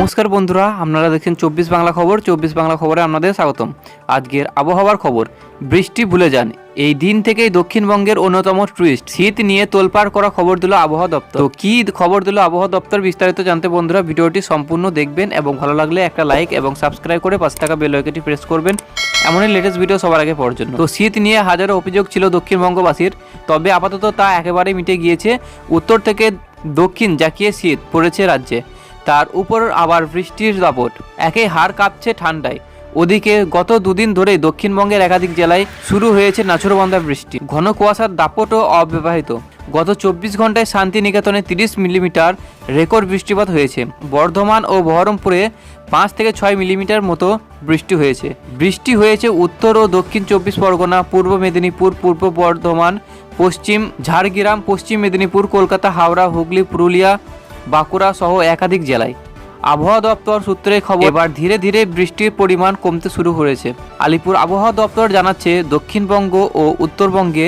নমস্কার বন্ধুরা, আপনারা দেখছেন চব্বিশ বাংলা খবর। চব্বিশ বাংলা খবরে আপনাদের স্বাগতম। আজকের আবহাওয়ার খবর, বৃষ্টি ভুলে যান। এই দিন থেকেই দক্ষিণবঙ্গের অন্যতম টুরিস্ট। শীত নিয়ে তোলপাড় করা খবর দিল আবহাওয়া দপ্তর। তো কি খবর দিল আবহাওয়া দপ্তর বিস্তারিত জানতে বন্ধুরা, ভিডিওটি সম্পূর্ণ দেখবেন এবং ভালো লাগলে একটা লাইক এবং সাবস্ক্রাইব করে পাঁচ টাকা বেল আইকনটি প্রেস করবেন। এমনই লেটেস্ট ভিডিও সবার আগে পাওয়ার জন্য। তো শীত নিয়ে হাজারো অভিযোগ ছিল দক্ষিণবঙ্গবাসীর, তবে আপাতত তা একেবারে মিটে গিয়েছে। উত্তর থেকে দক্ষিণ জাকিয়ে শীত পড়েছে রাজ্যে। তার উপর আবার বৃষ্টির দাপট। একে হাড় কাঁপছে ঠান্ডায়। ওদিকে গত দুদিন ধরেই দক্ষিণবঙ্গের একাধিক জেলায় শুরু হয়েছে নাছরবান্ধা বৃষ্টি। ঘন কুয়াশার দাপটও অব্যবহিত। গত চব্বিশ ঘন্টায় শান্তিনিকেতনে তিরিশ মিলিমিটার রেকর্ড বৃষ্টিপাত হয়েছে। বর্ধমান ও বহরমপুরে পাঁচ থেকে ছয় মিলিমিটার মতো বৃষ্টি হয়েছে। বৃষ্টি হয়েছে উত্তর ও দক্ষিণ চব্বিশ পরগনা, পূর্ব মেদিনীপুর, পূর্ব বর্ধমান, পশ্চিম ঝাড়গ্রাম, পশ্চিম মেদিনীপুর, কলকাতা, হাওড়া, হুগলি, পুরুলিয়া বাঁকুড়া সহ একাধিক জেলায়। আবহাওয়া দপ্তর সূত্রে খবর, এবার ধীরে ধীরে বৃষ্টির পরিমাণ কমতে শুরু করেছে আলিপুর আবহাওয়া দপ্তর জানাচ্ছে, দক্ষিণবঙ্গ ও উত্তরবঙ্গে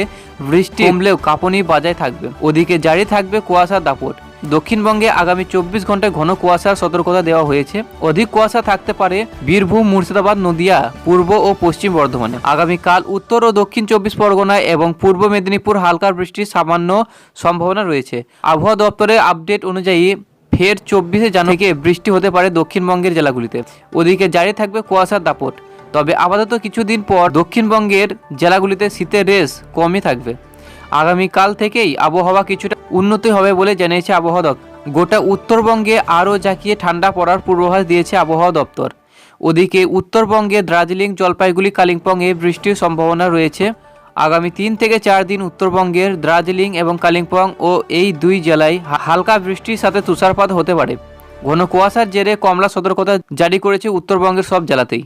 বৃষ্টি কমলেও কাঁপনি বাজায় থাকবে। ওদিকে জারি থাকবে কুয়াশা দাপট। দক্ষিণবঙ্গে আগামী চব্বিশ ঘন্টায় ঘন কুয়াশার সতর্কতা দেওয়া হয়েছে। অধিক কুয়াশা থাকতে পারে বীরভূম, মুর্শিদাবাদ, নদিয়া, পূর্ব ও পশ্চিম বর্ধমানে। আগামীকাল উত্তর ও দক্ষিণ চব্বিশ পরগনায় এবং পূর্ব মেদিনীপুর হালকা বৃষ্টির সামান্য সম্ভাবনা রয়েছে। আবহাওয়া দপ্তরের আপডেট অনুযায়ী ফের চব্বিশে জানুয়ারিকে বৃষ্টি হতে পারে দক্ষিণবঙ্গের জেলাগুলিতে। ওদিকে জারি থাকবে কুয়াশার দাপট। তবে আপাতত কিছুদিন পর দক্ষিণবঙ্গের জেলাগুলিতে শীতের রেস কমই থাকবে। আগামীকাল থেকেই আবহাওয়া কিছুটা উন্নতি হবে বলে জানিয়েছে আবহাওয়া দপ্তর। গোটা উত্তরবঙ্গে আরও জাঁকিয়ে ঠান্ডা পড়ার পূর্বাভাস দিয়েছে আবহাওয়া দপ্তর। ওদিকে উত্তরবঙ্গে দার্জিলিং, জলপাইগুড়ি, কালিম্পংয়ে বৃষ্টির সম্ভাবনা রয়েছে। আগামী তিন থেকে চার দিন উত্তরবঙ্গের দার্জিলিং এবং কালিম্পং ও এই দুই জেলায় হালকা বৃষ্টির সাথে তুষারপাত হতে পারে। ঘন কুয়াশার জেরে কমলা সতর্কতা জারি করেছে উত্তরবঙ্গের সব জেলাতেই।